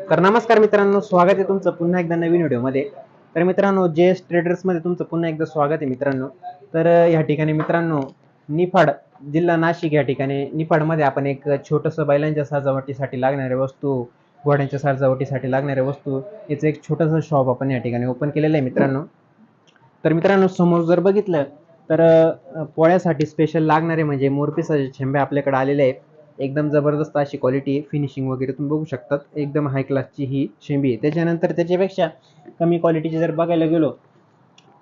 तर नमस्कार मित्रांनो स्वागत आहे तुमचं पुन्हा एकदा नवीन व्हिडिओमध्ये. तर मित्रांनो जे एस ट्रेडर्समध्ये तुमचं पुन्हा एकदा स्वागत आहे मित्रांनो. तर या ठिकाणी मित्रांनो निफाड जिल्हा नाशिक या ठिकाणी निफाडमध्ये आपण एक छोटंसं बैलांच्या सजावटीसाठी लागणाऱ्या वस्तू घोड्यांच्या सजावटीसाठी लागणाऱ्या वस्तू याचं एक छोटंसं शॉप आपण या ठिकाणी ओपन केलेलं आहे मित्रांनो. तर मित्रांनो समोर जर बघितलं तर पोळ्यासाठी स्पेशल लागणारे म्हणजे मोरपिसाचे छेंबे आपल्याकडे आलेले आहेत. एकदम जबरदस्त अशी क्वालिटी आहे. फिनिशिंग वगैरे तुम्ही बघू शकतात. एकदम हाय क्लासची ही शेंबी आहे. त्याच्यानंतर त्याच्यापेक्षा कमी क्वालिटीची जर बघायला गेलो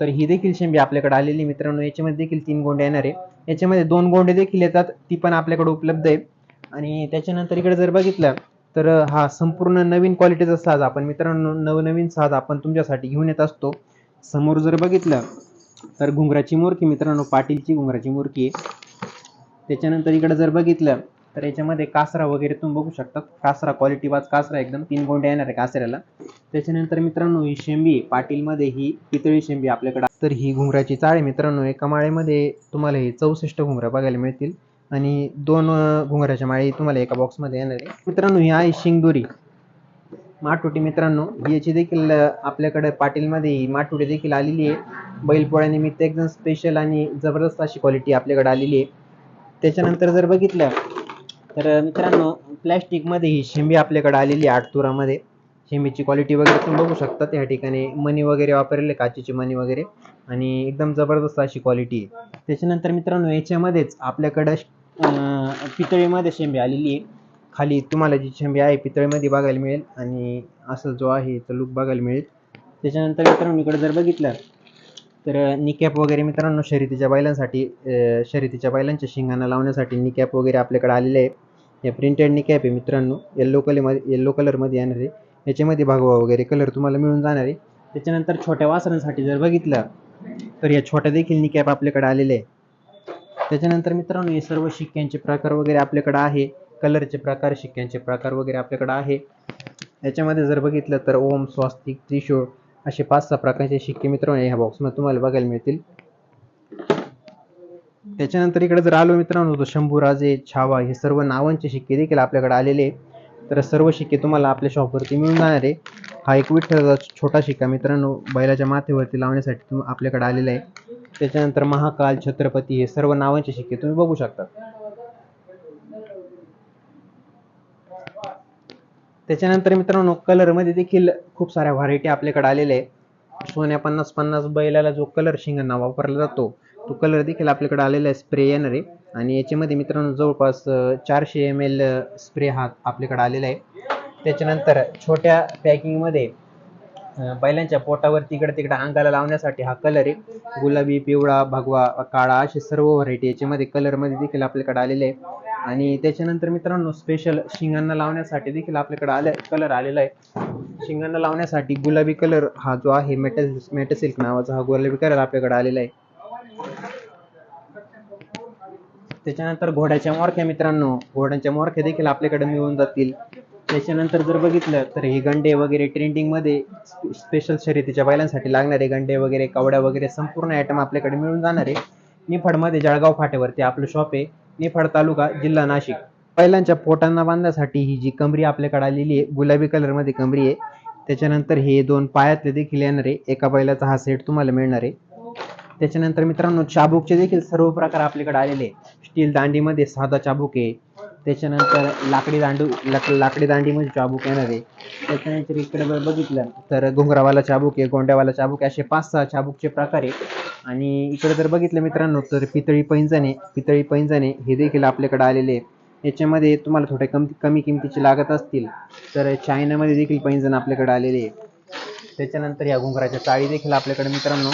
तर ही देखील शेंबी आपल्याकडे आलेली मित्रांनो याच्यामध्ये देखील तीन गोंडे येणार आहे. याच्यामध्ये दोन गोंडे देखील येतात. ती पण आपल्याकडे उपलब्ध आहे. आणि त्याच्यानंतर इकडे जर बघितलं तर हा संपूर्ण नवीन क्वालिटीचा साज आपण मित्रांनो नवनवीन साज आपण तुमच्यासाठी घेऊन येत असतो. समोर जर बघितलं तर घुंगराची मोरकी मित्रांनो पाटीलची घुंगराची मोरकी आहे. त्याच्यानंतर इकडे जर बघितलं तर याच्यामध्ये कासरा वगैरे तुम्ही बघू शकता. कासरा क्वालिटी वाज कासरा एकदम तीन गोंडे येणार आहे कासऱ्याला. त्याच्यानंतर मित्रांनो ही शेंबी पाटीलमध्ये ही पितळी शेंबी आपल्याकडे तर ही घुंगराची चाळ आहे मित्रांनो. एका माळेमध्ये तुम्हाला हे चौसष्ट घुंगरा बघायला मिळतील. आणि दोन घुंगराच्या माळी तुम्हाला एका बॉक्समध्ये येणार आहे. मित्रांनो ही आहे शिंगदोरी. माटोटी मित्रांनो याची देखील आपल्याकडे पाटीलमध्ये ही माटोटी देखील आलेली आहे. बैलपोळ्यानिमित्त एकदम स्पेशल आणि जबरदस्त अशी क्वालिटी आपल्याकडे आलेली आहे. त्याच्यानंतर जर बघितलं तर मित्रांनो प्लॅस्टिकमध्ये ही शेंबी आपल्याकडे आलेली आहे आठतुरामध्ये. शेंबीची क्वालिटी वगैरे तुम्ही बघू शकता त्या ठिकाणी मनी वगैरे वापरलेले काचेची मनी वगैरे. आणि एकदम जबरदस्त अशी क्वालिटी आहे. त्याच्यानंतर मित्रांनो याच्यामध्येच आपल्याकडं पितळीमध्ये शेंबी आलेली आहे. खाली तुम्हाला जी शेंबी आहे पितळीमध्ये बघायला मिळेल. आणि असं जो आहे तो लुक बघायला मिळेल. त्याच्यानंतर मित्रांनो इकडे जर बघितलं तर निकॅप वगैरे मित्रांनो शर्यतीच्या बैलांसाठी शर्यतीच्या बैलांच्या शिंगांना लावण्यासाठी निकॅप वगैरे आपल्याकडे आलेले आहे हे प्रिंटेड निकॅप आहे मित्रांनो. येल्लो कलरमध्ये येल्लो कलरमध्ये येणार आहे. याच्यामध्ये भागवा वगैरे कलर तुम्हाला मिळून जाणार आहे. त्याच्यानंतर छोट्या वासरांसाठी जर बघितलं तर या छोट्या देखील निकॅप आपल्याकडे आलेले आहे. त्याच्यानंतर मित्रांनो हे सर्व शिक्क्यांचे प्रकार वगैरे आपल्याकडे आहे. कलरचे प्रकार शिक्क्यांचे प्रकार वगैरे आपल्याकडे आहे. याच्यामध्ये जर बघितलं तर ओम स्वास्तिक त्रिशूळ असे पाच सहा प्रकारचे शिक्के मित्रांनो ह्या बॉक्समध्ये तुम्हाला बघायला मिळतील. त्याच्यानंतर इकडे जर आलो मित्रांनो तर शंभूराजे छावा हे सर्व नावांचे शिक्के देखील आपल्याकडे आलेले तर सर्व शिक्के तुम्हाला आपल्या शॉपवरती मिळून जाणार आहे. हा एक विठ्ठलाचा छोटा शिक्का मित्रांनो बैलाच्या माथेवरती लावण्यासाठी तुम आपल्याकडे आलेला आहे. त्याच्यानंतर महाकाल छत्रपती हे सर्व नावांचे शिक्के तुम्ही बघू शकता. त्याच्यानंतर मित्रांनो कलरमध्ये देखील खूप साऱ्या व्हरायटी आपल्याकडे आलेल्या आहे सोन्या पन्नास पन्नास बैलाला जो कलर शिंगांना वापरला जातो. तो कलर देखील आपल्याकडे आलेला आहे स्प्रे येणार आहे. आणि याच्यामध्ये मित्रांनो जवळपास चारशे एम एल स्प्रे हा आपल्याकडे आलेला आहे. त्याच्यानंतर छोट्या पॅकिंगमध्ये बैलांच्या पोटावरती इकडे तिकडे अंगाला लावण्यासाठी हा कलर आहे. गुलाबी पिवळा भगवा काळा असे सर्व व्हरायटी याच्यामध्ये कलरमध्ये देखील आपल्याकडे आलेले आहे. आणि त्याच्यानंतर मित्रांनो स्पेशल शिंगांना लावण्यासाठी देखील आपल्याकडे आले कलर आलेला आहे. शिंगांना लावण्यासाठी गुलाबी कलर हा जो आहे मेटल मेटसिल्क नावाचा हा गुलाबी कलर आपल्याकडे आलेला आहे. त्याच्यानंतर घोड्याच्या मोरख्या मित्रांनो घोड्यांच्या मोरख्या देखील आपल्याकडे मिळून जातील. त्याच्यानंतर जर बघितलं तर हे गंडे वगैरे ट्रेंडिंगमध्ये स्पेशल शर्यतीच्या बैलांसाठी लागणारे गंडे वगैरे कवड्या वगैरे संपूर्ण आयटम आपल्याकडे मिळून जाणार. आहे निफाडमध्ये जळगाव फाट्यावरती आपलं शॉप आहे. निफाड तालुका जिल्हा नाशिक. बैलांच्या पोटांना बांधण्यासाठी ही जी कमरी आपल्याकडे आलेली आहे गुलाबी कलरमध्ये कमरी आहे. त्याच्यानंतर हे दोन पायातले देखील येणार आहे एका बैलाचा हा सेट तुम्हाला मिळणार आहे. त्याच्यानंतर मित्रांनो चाबूकचे देखील सर्व प्रकार आपल्याकडे आलेले स्टील दांडीमध्ये साधा चाबूक आहे. त्याच्यानंतर लाकडी दांडू लाक लाकडी दांडीमध्ये चाबूक येणार आहे. त्याच्यानंतर इकडे जर बघितलं तर घुंगरावाला चाबूक आहे गोंड्यावाला चाबूक असे पाच सहा चाबूकचे प्रकार आहे आणि इकडे जर बघितलं मित्रांनो तर पितळी पैंजणे पितळी पैंजणे हे देखील आपल्याकडे आलेले आहे याच्यामध्ये तुम्हाला थोडे कमी कमी किमतीचे लागत असतील तर चायनामध्ये देखील पैंजण आपल्याकडे आलेले आहे त्याच्यानंतर या घुंगराच्या चाळी देखील आपल्याकडे मित्रांनो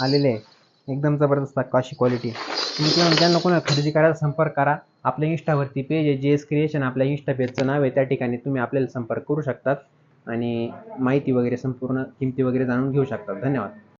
आलेले आहे एकदम जबरदस्त अशी क्वालिटी मित्रांनो ज्यांना कोणाला खरेदी करायला संपर्क करा आपल्या इंस्टावरती पेज आहे जे एस क्रिएशन आपल्या इंस्टा पेजचं नाव आहे त्या ठिकाणी तुम्ही आपल्याला संपर्क करू शकतात आणि माहिती वगैरे संपूर्ण किमती वगैरे जाणून घेऊ शकतात. धन्यवाद.